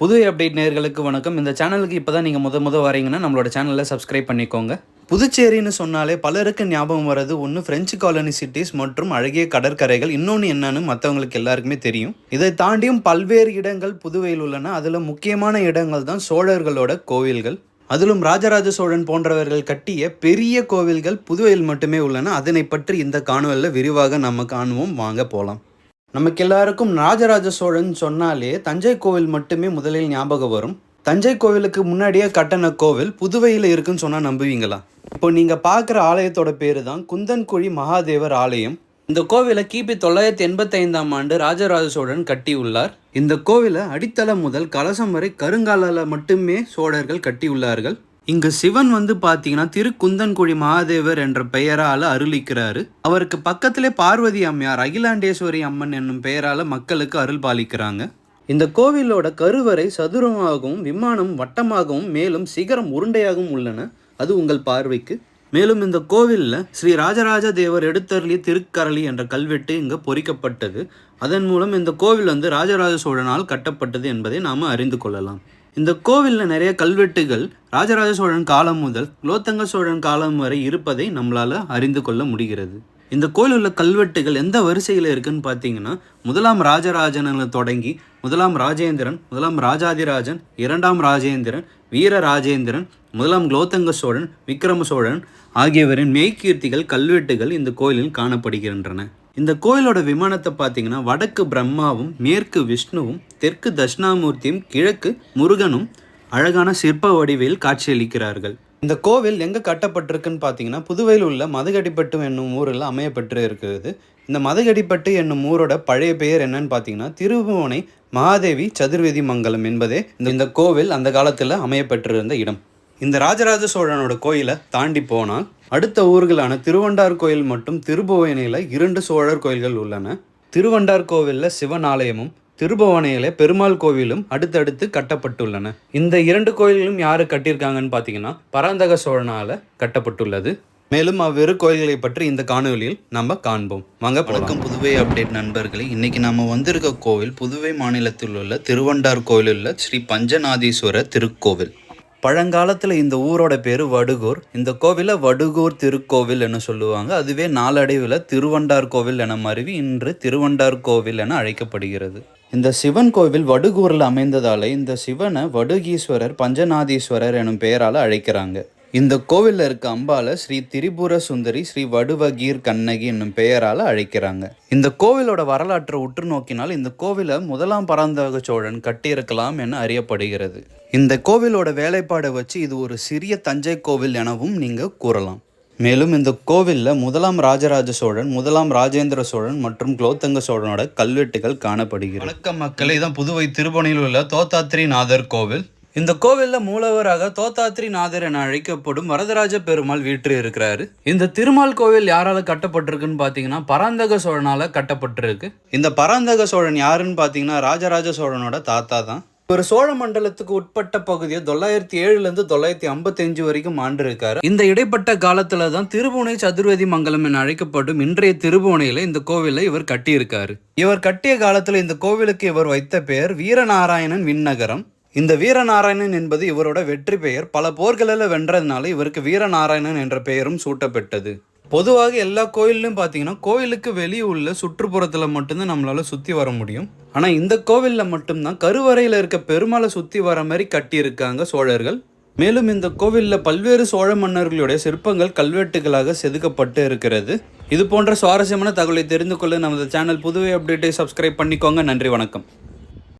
Puduvai update நேர்களுக்கு வணக்கம். இந்த சேனலுக்கு இப்போ தான் நீங்கள் முத முத வரீங்கன்னா நம்மளோட சேனலை சப்ஸ்கிரைப் பண்ணிக்கோங்க. புதுச்சேரின்னு சொன்னாலே பலருக்கு ஞாபகம் வர்றது ஒன்று பிரெஞ்சு காலனி சிட்டிஸ் மற்றும் அழகிய கடற்கரைகள். இன்னொன்று என்னன்னு மற்றவங்களுக்கு எல்லாருக்குமே தெரியும். இதை தாண்டியும் பல்வேறு இடங்கள் புதுவையில் உள்ளன. அதில் முக்கியமான இடங்கள் தான் சோழர்களோட கோவில்கள். அதிலும் ராஜராஜ சோழன் போன்றவர்கள் கட்டிய பெரிய கோவில்கள் புதுவையில் மட்டுமே உள்ளன. அதனை பற்றி இந்த காணொலியில் விரிவாக நம்ம காணுவோம். வாங்க போகலாம் நமக்கு எல்லாருக்கும் ராஜராஜ சோழன் சொன்னாலே தஞ்சை கோவில் மட்டுமே முதலில் ஞாபகம் வரும். தஞ்சை கோவிலுக்கு முன்னாடியே கட்டண கோவில் புதுவையில் இருக்குன்னு சொன்னால் நம்புவீங்களா? இப்போ நீங்கள் பார்க்குற ஆலயத்தோட பேர் தான் குந்தன்குழி மகாதேவர் ஆலயம். இந்த கோவிலை கிபி தொள்ளாயிரத்தி எண்பத்தைந்தாம் ஆண்டு ராஜராஜ சோழன் கட்டியுள்ளார். இந்த கோவிலை அடித்தளம் முதல் கலசம் வரை கருங்காலால் மட்டுமே சோழர்கள் கட்டியுள்ளார்கள். இங்கு சிவன் வந்து பார்த்தீங்கன்னா திருக்குந்தன்குழி மகாதேவர் என்ற பெயரால் அருளிக்கிறாரு. அவருக்கு பக்கத்திலே பார்வதி அம்மையார் அகிலாண்டேஸ்வரி அம்மன் என்னும் பெயரால் மக்களுக்கு அருள் பாலிக்கிறாங்க. இந்த கோவிலோட கருவறை சதுரமாகவும் விமானம் வட்டமாகவும் மேலும் சிகரம் உருண்டையாகவும் உள்ளன. அது உங்கள் பார்வைக்கு. மேலும் இந்த கோவிலில் ஸ்ரீ ராஜராஜ தேவர் எடுத்தருளிய திருக்கரளி என்ற கல்வெட்டு இங்கே பொறிக்கப்பட்டது. அதன் மூலம் இந்த கோவில் வந்து ராஜராஜ சோழனால் கட்டப்பட்டது என்பதை நாம் அறிந்து கொள்ளலாம். இந்த கோவிலில் நிறைய கல்வெட்டுகள் ராஜராஜ சோழன் காலம் முதல் குலோத்தங்க சோழன் காலம் வரை இருப்பதை நம்மளால் அறிந்து கொள்ள முடிகிறது. இந்த கோயில் உள்ள கல்வெட்டுகள் எந்த வரிசையில் இருக்குன்னு பார்த்தீங்கன்னா முதலாம் ராஜராஜனில் தொடங்கி முதலாம் ராஜேந்திரன் முதலாம் ராஜாதிராஜன் இரண்டாம் ராஜேந்திரன் வீர ராஜேந்திரன் முதலாம் குலோத்தங்க சோழன் விக்ரம சோழன் ஆகியவரின் மெய்கீர்த்திகள் கல்வெட்டுகள் இந்த கோயிலில் காணப்படுகின்றன. இந்த கோயிலோட விமானத்தை பார்த்தீங்கன்னா வடக்கு பிரம்மாவும் மேற்கு விஷ்ணுவும் தெற்கு தட்சிணாமூர்த்தியும் கிழக்கு முருகனும் அழகான சிற்ப வடிவில் காட்சியளிக்கிறார்கள். இந்த கோவில் எங்கே கட்டப்பட்டிருக்குன்னு பார்த்தீங்கன்னா புதுவையில் உள்ள மதுகடிப்பட்டு என்னும் ஊரில் அமையப்பட்டு இருக்கிறது. இந்த மதகடிப்பட்டு என்னும் ஊரோட பழைய பெயர் என்னன்னு பார்த்தீங்கன்னா திருபுவனை மகாதேவி சதுர்வேதி மங்கலம் என்பதே இந்த இந்த கோவில் அந்த காலத்தில் அமையப்பட்டிருந்த இடம். இந்த ராஜராஜ சோழனோட கோயிலை தாண்டி போனால் அடுத்த ஊர்களான திருவண்டார் கோயில் மற்றும் திருபுவனையில் இரண்டு சோழர் கோயில்கள் உள்ளன. திருவண்டார் கோவிலில் சிவன் ஆலயமும் திருபுவனையில பெருமாள் கோவிலும் அடுத்தடுத்து கட்டப்பட்டுள்ளன. இந்த இரண்டு கோயில்களும் யாரு கட்டியிருக்காங்கன்னு பார்த்தீங்கன்னா பராந்தக சோழனால கட்டப்பட்டுள்ளது. மேலும் அவ்விரு கோயில்களை பற்றி இந்த காணொலியில் நம்ம காண்போம். வாங்க வணக்கம் புதுவை அப்டேட் நண்பர்களே. இன்னைக்கு நம்ம வந்திருக்க கோவில் புதுவை மாநிலத்தில் உள்ள திருவண்டார் கோயிலில் உள்ள ஸ்ரீ பஞ்சநாதீஸ்வரர் திருக்கோவில். பழங்காலத்தில் இந்த ஊரோட பேர் வடுகூர். இந்த கோவிலை வடுகூர் திருக்கோவில் என சொல்லுவாங்க. அதுவே நாளடைவில் திருவண்டார் கோவில் என மருவி இன்று திருவண்டார் கோவில் என அழைக்கப்படுகிறது. இந்த சிவன் கோவில் வடுகூரில் அமைந்ததாலே இந்த சிவனை வடுகீஸ்வரர் பஞ்சநாதீஸ்வரர் எனும் பெயரால் அழைக்கிறாங்க. இந்த கோவிலில் இருக்க அம்பால ஸ்ரீ திரிபுர சுந்தரி ஸ்ரீ வடுவகீர் கண்ணகி என்னும் பெயரால் அழைக்கிறாங்க. இந்த கோவிலோட வரலாற்றை உற்று நோக்கினால் இந்த கோவிலை முதலாம் பராந்தக சோழன் கட்டியிருக்கலாம் என அறியப்படுகிறது. இந்த கோவிலோட வேலைப்பாடை வச்சு இது ஒரு சிறிய தஞ்சை கோவில் எனவும் நீங்கள் கூறலாம். மேலும் இந்த கோவிலில் முதலாம் ராஜராஜ சோழன் முதலாம் ராஜேந்திர சோழன் மற்றும் குலோத்தங்க சோழனோட கல்வெட்டுகள் காணப்படுகிறது. வணக்கம் மக்களே இதான் புதுவை திருப்பணியில் உள்ள தோத்தாத்ரி நாதர் கோவில். இந்த கோவிலில் மூலவராக தோத்தாத்ரி நாதர் என அழைக்கப்படும் வரதராஜ பெருமாள் வீற்று இருக்கிறாரு. இந்த திருமால் கோவில் யாரால கட்டப்பட்டிருக்குன்னு பாத்தீங்கன்னா பராந்தக சோழனால கட்டப்பட்டிருக்கு. இந்த பராந்தக சோழன் யாருன்னு பாத்தீங்கன்னா ராஜராஜ சோழனோட தாத்தா தான். ஒரு சோழ மண்டலத்துக்கு உட்பட்ட பகுதியை தொள்ளாயிரத்தி ஏழுல இருந்து தொள்ளாயிரத்தி ஐம்பத்தி அஞ்சு வரைக்கும் ஆண்டு இருக்காரு இந்த இடைப்பட்ட காலத்துல தான் திருபுவனை சதுர்வேதி மங்கலம் என அழைக்கப்படும் இன்றைய திருபுவனையில இந்த கோவிலை இவர் கட்டியிருக்காரு. இவர் கட்டிய காலத்துல இந்த கோவிலுக்கு இவர் வைத்த பெயர் வீரநாராயணன் விண்ணகரம். இந்த வீரநாராயணன் என்பது இவரோட வெற்றி பெயர். பல போர்களில் வென்றதுனால இவருக்கு வீரநாராயணன் என்ற பெயரும் சூட்டப்பட்டது. பொதுவாக எல்லா கோயிலும் பார்த்தீங்கன்னா கோயிலுக்கு வெளியே உள்ள சுற்றுப்புறத்தில் மட்டும்தான் நம்மளால் சுற்றி வர முடியும். ஆனால் இந்த கோவிலில் மட்டும்தான் கருவறையில் இருக்க பெருமாளை சுற்றி வர மாதிரி கட்டியிருக்காங்க சோழர்கள். மேலும் இந்த கோவிலில் பல்வேறு சோழ மன்னர்களுடைய சிற்பங்கள் கல்வெட்டுகளாக செதுக்கப்பட்டு இருக்கிறது. இது போன்ற சுவாரஸ்யமான தகவலை தெரிந்து கொள்ள நமது சேனல் புதுவை அப்டேட்டை சப்ஸ்கிரைப் பண்ணிக்கோங்க. நன்றி வணக்கம்.